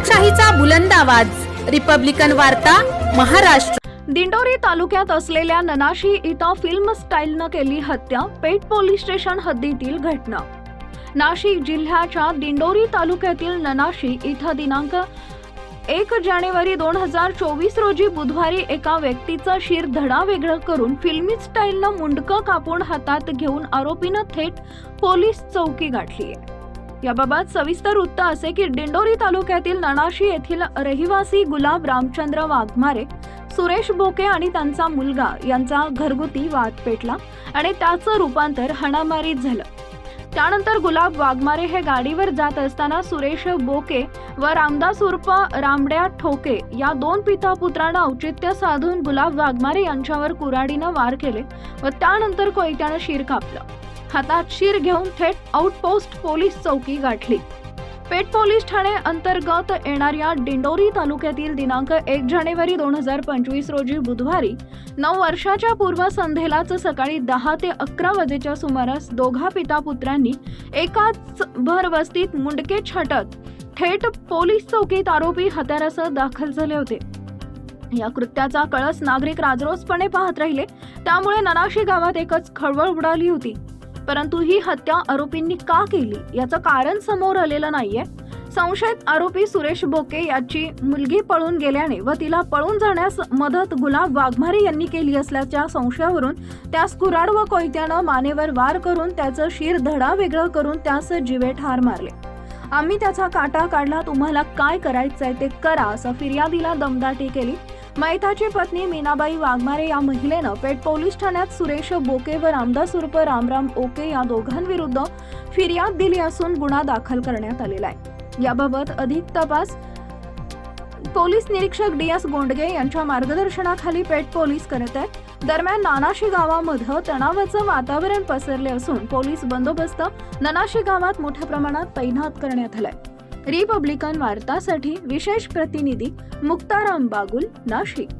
लोकशाहीचा बुलंद आवाज. रिपब्लिकन वार्ता महाराष्ट्र. दिंडोरी तालुक्यात असलेल्या ननाशी इथं फिल्म स्टाईलनं केली हत्या पेठ पोलीस स्टेशन हद्दीतील घटना. नाशिक जिल्ह्याच्या दिंडोरी तालुक्यातील ननाशी इथं दिनांक एक जानेवारी दोन हजार चोवीस रोजी बुधवारी एका व्यक्तीचं शिर धडा वेगळं करून फिल्मी स्टाईलनं मुंडकं कापून हातात घेऊन आरोपीनं थेट पोलीस चौकी गाठली आहे. याबाबत सविस्तर वृत्त असे की दिंडोरी तालुक्यातील नणाशी येथील रहिवासी गुलाब रामचंद्र वाघमारे सुरेश बोके आणि त्यांचा मुलगा यांचा घरगुती वाद पेटला आणि त्याचं रूपांतर हाणामारीत झालं. त्यानंतर गुलाब वाघमारे हे गाडीवर जात असताना सुरेश बोके व रामदास उर्फ रामड्या ठोके या दोन पिता पुत्रांना औचित्य साधून गुलाब वाघमारे यांच्यावर कुऱ्हाडीनं वार केले व त्यानंतर कोयत्यानं शिर कापलं. हातात शिर घेऊन थेट आउटपोस्ट पोलीस चौकी गाठली. पेठ पोलीस ठाणे अंतर्गत येणाऱ्या दिंडोरी तालुक्यातील दिनांक एक जानेवारी दोन हजार पंचवीस रोजी बुधवारी नऊ वर्षाच्या पूर्वसंध्येलाच सकाळी दहा ते अकरा वाजेच्या सुमारास दोघा पिता पुत्रांनी एकाच भर वस्तीत मुंडके छाटत थेट पोलीस चौकीत आरोपी हत्यारासह दाखल झाले होते. या कृत्याचा कळस नागरिक राजरोसपणे पाहत राहिले त्यामुळे ननाशी गावात एकच खळबळ उडाली होती. परंतु ही हत्या आरोपींनी का केली? याचं कारण समोर आलेलं नाहीये. संशयित आरोपी सुरेश बोके याची मुलगी पळून गेल्याने व तिला पळून जाण्यास मदत गुलाब वाघमारे यांनी केली असल्याच्या संशयावरून त्यास कुराड व कोयत्यानं मानेवर वार करून त्याचं शिर धडा वेगळं करून त्यास जिवे ठार मारले. आम्ही त्याचा काटा काढला तुम्हाला काय करायचंय ते करा असं फिर्यादीला दमदाटी केली. मैताची पत्नी मीनाबाई वाघमारे या महिलेनं पेठ पोलीस ठाण्यात सुरेश बोके व रामदास उर्फ रामराम ओके या दोघांविरुद्ध फिर्याद दिली असून गुन्हा दाखल करण्यात आलेला आहे. याबाबत अधिक तपास पोलीस निरीक्षक डी एस गोंडगे यांच्या मार्गदर्शनाखाली पेठ पोलीस करत आहेत. दरम्यान नानाशी गावामध्ये तणावाचं वातावरण पसरले असून पोलीस बंदोबस्त ननाशी गावात मोठ्या प्रमाणात तैनात करण्यात आलाय. रिपब्लिकन वार्तासाठी विशेष प्रतिनिधी मुक्ताराम बागुल नाशिक.